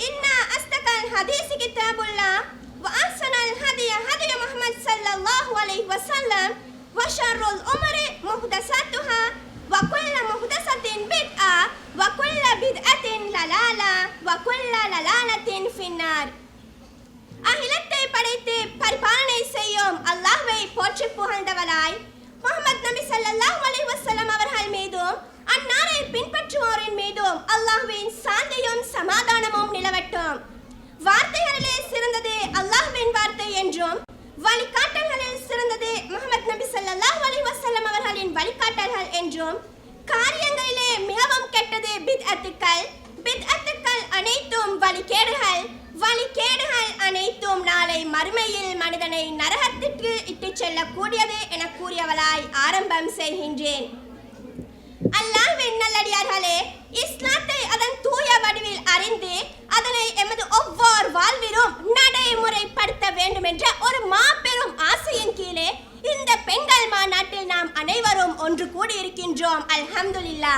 إن أصدق الحديث كتاب الله وأحسن الهدي هدي محمد صلى الله عليه وسلم وشر الأمور محدثاتها وكل محدثة بدعة وكل بدعة ضلالة وكل ضلالة في النار அகிலத்தை படைத்து பரிபாலனை செய்யும் அல்லாஹ்வை போற்றி புகழ்ந்தவராய் முகமது நபி ஸல்லல்லாஹு அலைஹி வஸல்லம் அவர்கள் மீதும் அன்னாரை பின்பற்றுவோரின் மீதும் அல்லாஹ்வின் சாந்தியும் வழிகாட்டல்களில் சிறந்தது. முகமது நபி ஸல்லல்லாஹு அலைஹி வஸல்லம் அவர்களின் வழிகாட்டல்கள் என்றும் காரியங்களிலே மிகவும் கெட்டது பித்அத்துக்கள். பித்அத்துக்கள் அனைத்தும் வழிகேடுகள். வழிகேடுகள் அனைத்தும் நாளை மறுமையில் மனிதனை நரகத்திற்கு இட்டுச் செல்லக்கூடியது என கூறியவளாய் ஆரம்பம் செய்கின்றேன். அல்லாஹ்வின் நல்லடியார்களே இஸ்லாம் அனைவரும் கூடி இருக்கின்றோம் அல்ஹம்துலில்லா.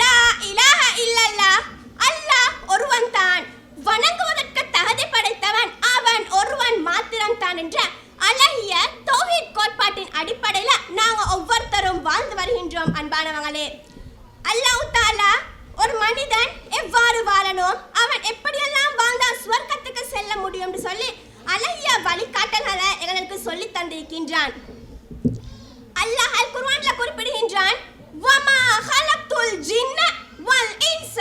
லா இலாஹ இல்லல்லா அல்லாஹ் ஒருவன் தான் வணங்குவதற்கு தகுதி படைத்தவன் அவன் ஒருவன் மாத்திரம் தான் என்ற அழகிய தௌஹீத் கோட்பாட்டின் அடிப்படையில் நாங்க ஒவ்வொருத்தரும் வாழ்ந்து வருகின்றோம் அன்பானவங்களே. அல்லாஹ் தாலா ஒரு மனிதன் எவ்வாறு வாழணும்? அவன் எப்படியெல்லாம் வாழ்ந்தால் சுவர்க்கத்துக்கு செல்ல முடியும்னு சொல்லி அழகிய வழிகாட்டல்களை எங்களுக்கு சொல்லி தந்திருக்கின்றான். அல்லாஹ் அல் குர்ஆன்ல குறிப்பிடுகின்றான் வமா ஹலக்துல் ஜின்ன வல் இன்ஸ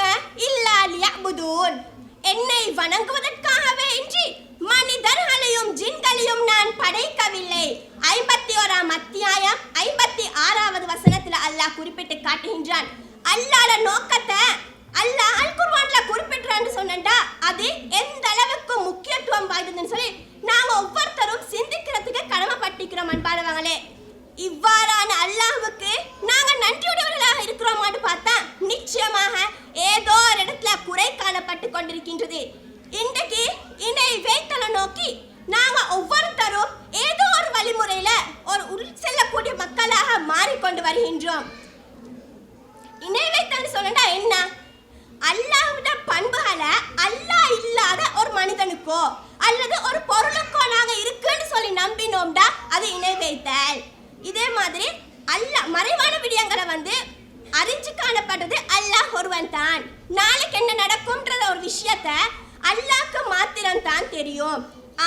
இல்லா லியஅபுதூன். என்னை வணங்குவதற்காகவே இன்றி மனிதர்களையும் ஜின்களையும் நான் படைக்கவில்லை. ஐம்பத்தி ஓராம் அத்தியாயம் ஐம்பத்தி ஆறாவது வசனத்துல அல்லாஹ் குறிப்பிட்டு காட்டுகின்றான் அல்லாஹ்ட நோக்கத்தை அல்லாஹ் அல் குர்ஆன்ல குறிப்பிடுறான்னு சொன்னா அது எந்த அளவுக்கு முக்கியத்துவம் வாய்ந்ததுன்னு சொல்லி நாம ஒவ்வொருத்தரும் சிந்திக்கிறதுக்கு கொண்டிருக்கின்றது. இன்றைக்கு இன்றைய வைத்தலை நோக்கி நாங்க ஒவ்வொருத்தரும் ஏதோ ஒரு வழிமுறையில ஒரு உள் செல்லக்கூடிய மக்களாக மாறிக்கொண்டு வருகின்றோம். இணை வைத்தல் சொல்லண்டா என்ன? அல்லாவிட பண்புகளை அல்லா இல்லாத ஒரு மனிதனுக்கோ அல்லது ஒரு பொருளுக்கோ நாங்க இருக்க சொல்லி நம்பினோம்டா அது இணை வைத்தல் இதே மாதிரி அல்லாஹ் மறைவான விடயங்களை வந்து அறிஞ்சு காணப்பட்டது அல்லாஹ் ஒருவன் தான் நாளைக்கு என்ன நடக்கும்ன்ற ஒரு விஷயத்த அல்லாக்கு மாத்திரம் தான் தெரியும்.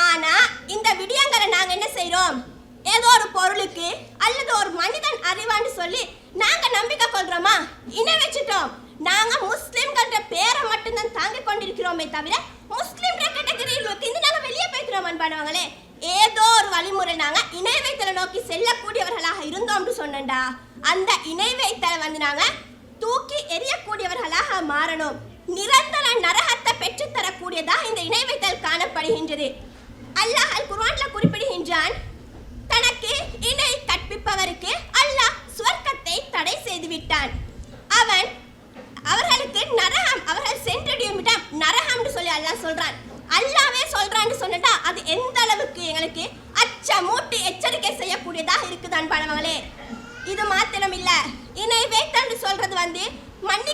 ஆனா இந்த விடியங்களை நாங்க என்ன செய்யறோம் ஏதோ ஒரு பொருளுக்கு அல்லது ஒரு மனிதன் அறிவான்னு சொல்லி நாங்க நம்பிக்கை கொள்றோமா? இணை வச்சுட்டோம். நாங்க முஸ்லிம்கள்ன்ற பேரை மட்டும்தான் தாங்கிக் கொண்டிருக்கிறோமே தவிர முஸ்லிம் கேட்டகரியில் இருந்து நாங்க வெளியே போய்க்கிறோம் அன்பானவங்களே. ஏதோ ஒரு வழிமுறை நாங்க இணை வைத்தலை நோக்கி செல்லக்கூடியவர்களாக இருந்தோம்னு சொன்னேன்டா. அந்த இணை வைத்தலை வந்து நாங்க தூக்கி எரியக்கூடியவர்களாக மாறணும். நிரந்தர நரகத்தை பெற்றுத் தரக்கூடியதாக இந்த இணை வைத்தல் காணப்படுகின்றது. அல்லாஹ் அல் குர்ஆன்ல குறிப்பிடுகின்றான் தனக்கு இணை கற்பிப்பவருக்கு அல்லாஹ் சுவர்க்கத்தை தடை செய்து விட்டான் அவன் அவர்களுக்கு நரகம் அவர்கள் சென்றடையும் இடம் நரகம்னு சொல்லி அல்லாஹ் சொல்றான். அல்லாவே சொல்றான்னு சொன்னட்டா அது எந்த அளவுக்கு எங்களுக்கு அச்சமூட்டி எச்சரிக்கை செய்யக்கூடியதாக இருக்குது அன்பானவங்களே இது மாத்திரம் இல்லை இணை வேட்டன்னு சொல்றது வந்து மன்னி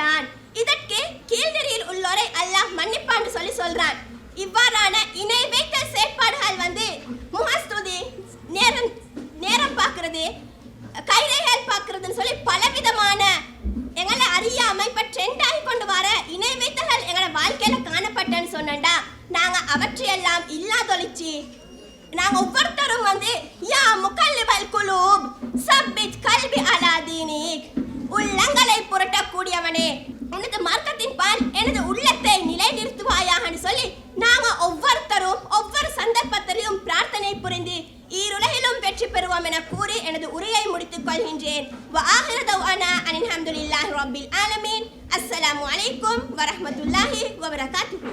மாட்டான் இதற்கு கீழ்நெறியில் உள்ளோரை அல்லாஹ் மன்னிப்பான்னு சொல்லி சொல்றான். இவ்வாறான இணை வைத்த செயற்பாடுகள் வந்து முகஸ்துதி நேரம் நேரம் பார்க்கறது கைரேகைகள் பார்க்கறதுன்னு சொல்லி பலவிதமான எங்களை அறியாம இப்ப ட்ரெண்ட் ஆகி கொண்டு வர இணை வைத்தகள் எங்களை வாழ்க்கையில காணப்பட்டேன்னு சொன்னண்டா நாங்க அவற்றையெல்லாம் இல்லாதொழிச்சு நாங்க ஒவ்வொருத்தரும் வந்து யா முகல்லிபல் குலூப் சப்பித் கல்வி அலாதீனிக் உள்ளங்களை புரட்ட القوم என கூறி எனது உரையை முடித்துக் கொள்கின்றேன் وآخر دعوانا أن الحمد لله رب العالمين. السلام عليكم ورحمة الله وبركاته.